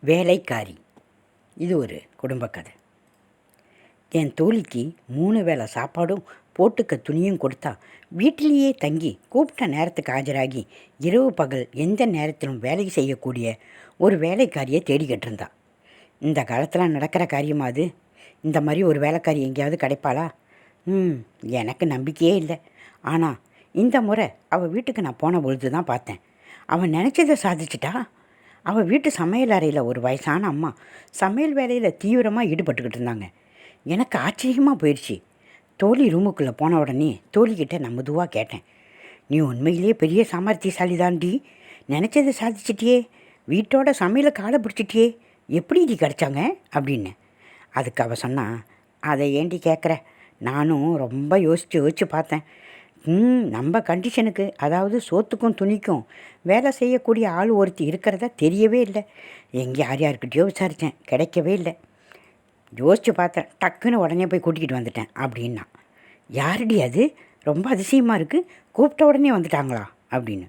வேலைக்காரி. இது ஒரு குடும்ப கதை. என் தோழிக்கு மூணு வேளை சாப்பாடும் போட்டுக்க துணியும் கொடுத்தா வீட்டிலேயே தங்கி கூப்பிட்ட நேரத்துக்கு ஆஜராகி இரவு பகல் எந்த நேரத்திலும் வேலை செய்யக்கூடிய ஒரு வேலைக்காரியை தேடிக்கிட்டு இருந்தா. இந்த காலத்தில் நடக்கிற காரியமா அது? இந்த மாதிரி ஒரு வேலைக்காரி எங்கேயாவது கிடைப்பாளா? ம் எனக்கு நம்பிக்கையே இல்லை. ஆனால் இந்த முறை அவள் வீட்டுக்கு நான் போன பொழுது தான் பார்த்தேன். அவன் நினச்சதை சாதிச்சிட்டா? அவள் வீட்டு சமையல் அறையில் ஒரு வயசான அம்மா சமையல் வேலையில் தீவிரமாக ஈடுபட்டுக்கிட்டு இருந்தாங்க. எனக்கு ஆச்சரியமாக போயிடுச்சு தோழி ரூமுக்குள்ளே போன உடனே தோழிக்கிட்ட நான் மெதுவாக கேட்டேன். நீ உண்மையிலேயே பெரிய சாமர்த்தியசாலி தாண்டி நினச்சதை சாதிச்சிட்டியே. வீட்டோட சமையலை காலை பிடிச்சிட்டியே. எப்படி இது கிடச்சாங்க? அப்படின்னு. அதுக்கு அவள் சொன்னான் அதை ஏண்டி கேட்குற நானும் ரொம்ப யோசித்து யோசித்து பார்த்தேன். நம்ம கண்டிஷனுக்கு அதாவது சோத்துக்கும் துணிக்கும் வேலை செய்யக்கூடிய ஆள் ஒருத்தி இருக்கிறதா தெரியவே இல்லை. எங்கே யார் யார்கிட்டயோ விசாரித்தேன் கிடைக்கவே இல்லை. யோசித்து பார்த்தேன் டக்குன்னு உடனே போய் கூட்டிகிட்டு வந்துட்டேன் அப்படின்னா. யாருடி அது? ரொம்ப அதிசயமாக இருக்குது கூப்பிட்ட உடனே வந்துட்டாங்களா? அப்படின்னு.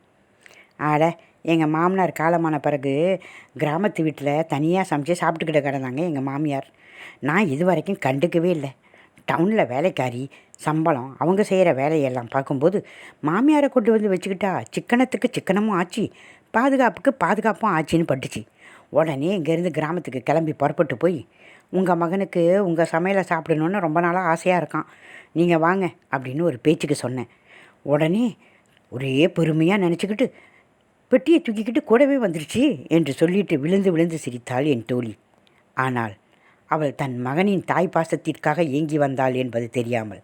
ஆட எங்கள் மாமனார் காலமான பிறகு கிராமத்து வீட்டில் தனியாக சமைச்சு சாப்பிட்டுக்கிட்ட கிடந்தாங்க எங்கள் மாமியார். நான் இது வரைக்கும் கண்டுக்கவே இல்லை. டவுனில் வேலைக்காரி சம்பளம் அவங்க செய்கிற வேலையெல்லாம் பார்க்கும்போது மாமியாரை கொண்டு வந்து வச்சுக்கிட்டா சிக்கனத்துக்கு சிக்கனமும் ஆச்சு பாதுகாப்புக்கு பாதுகாப்பும் ஆச்சுன்னு பட்டுச்சு. உடனே இங்கேருந்து கிராமத்துக்கு கிளம்பி புறப்பட்டு போய் உங்கள் மகனுக்கு உங்கள் சமையலை சாப்பிடணுன்னு ரொம்ப நாளாக ஆசையாக இருக்கான். நீங்கள் வாங்க அப்படின்னு ஒரு பேச்சுக்கு சொன்னேன். உடனே ஒரே பெருமையாக நினச்சிக்கிட்டு பெட்டியை தூக்கிக்கிட்டு கூடவே வந்துருச்சு என்று சொல்லிட்டு விழுந்து விழுந்து சிரித்தாள் என் தோழி. ஆனால் அவள் தன் மகனின் தாய் பாசத்திற்காக ஏங்கி வந்தாள் என்பது தெரியாமல்